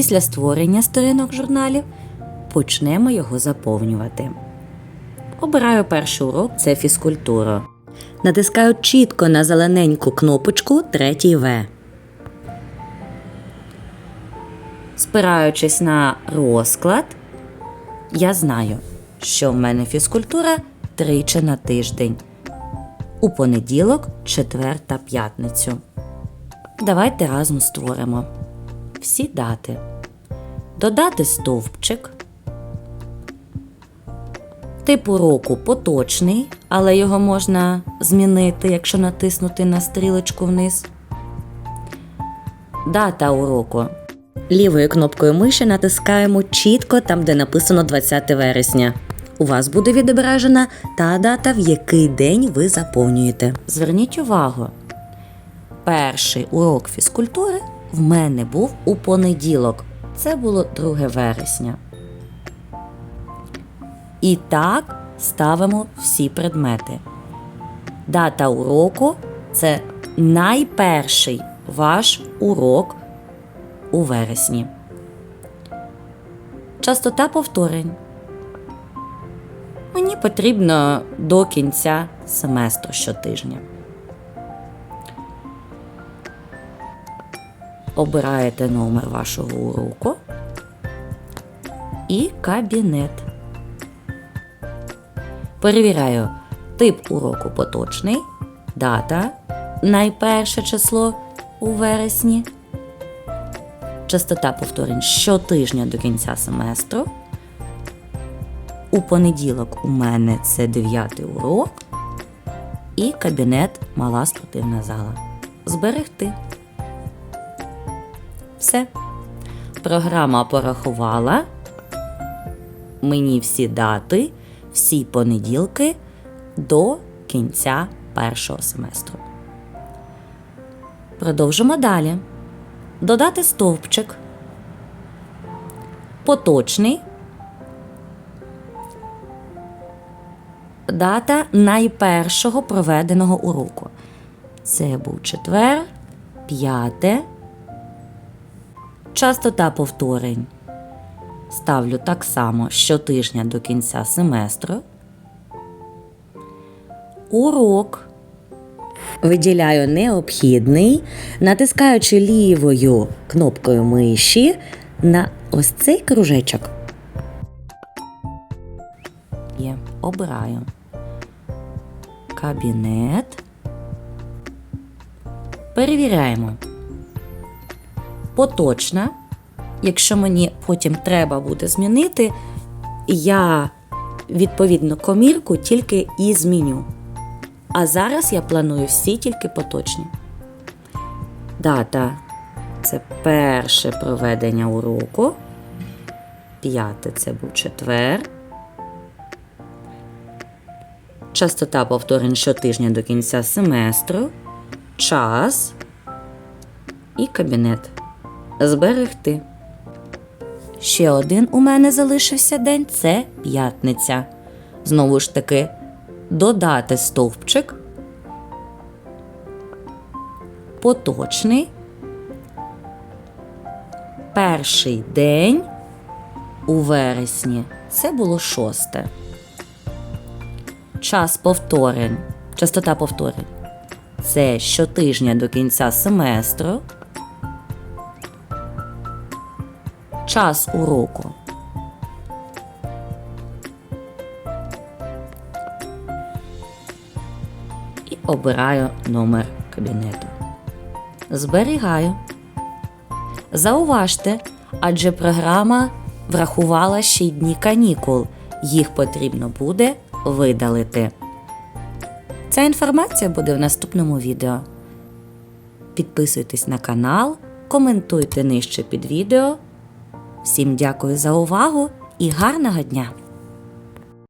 Після створення сторінок журналів почнемо його заповнювати. Обираю перший урок це фізкультура. Натискаю чітко на зелененьку кнопочку третій В. Спираючись на розклад, я знаю, що в мене фізкультура тричі на тиждень. У понеділок, четвер та п'ятницю. Давайте разом створимо всі дати. Додати стовпчик. Тип уроку поточний, але його можна змінити, якщо натиснути на стрілочку вниз. Дата уроку. Лівою кнопкою миші натискаємо чітко там, де написано 20 вересня. У вас буде відображена та дата, в який день ви заповнюєте. Зверніть увагу, перший урок фізкультури в мене був у понеділок. Це було 2 вересня. І так ставимо всі предмети. Дата уроку це найперший ваш урок у вересні. Частота повторень. Мені потрібно до кінця семестру щотижня. Обираєте номер вашого уроку і кабінет. Перевіряю тип уроку поточний, дата, найперше число у вересні, частота повторень щотижня до кінця семестру. У понеділок у мене це 9 урок і кабінет мала спортивна зала. Зберегти. Все. Програма порахувала мені всі дати, всі понеділки до кінця першого семестру. Продовжимо далі. Додати стовпчик. Поточний. Дата найпершого проведеного уроку. Це був четвер, п'яте. Частота повторень. Ставлю так само щотижня до кінця семестру. Урок. Виділяю необхідний, натискаючи лівою кнопкою миші на ось цей кружечок. Є, обираю. Кабінет. Перевіряємо. Поточна. Якщо мені потім треба буде змінити, я відповідно комірку тільки і зміню. А зараз я планую всі тільки поточні. Дата це перше проведення уроку. П'яте це був четвер. Частота повторень щотижня до кінця семестру. Час і кабінет. Зберегти. Ще один у мене залишився день це п'ятниця. Знову ж таки, додати стовпчик. Поточний. Перший день у вересні це було шосте. Час повторень. Частота повторень. Це щотижня до кінця семестру. Час уроку. І обираю номер кабінету. Зберігаю. Зауважте, адже програма врахувала ще й дні канікул. Їх потрібно буде видалити. Ця інформація буде в наступному відео. Підписуйтесь на канал, коментуйте нижче під відео. Всім дякую за увагу і гарного дня!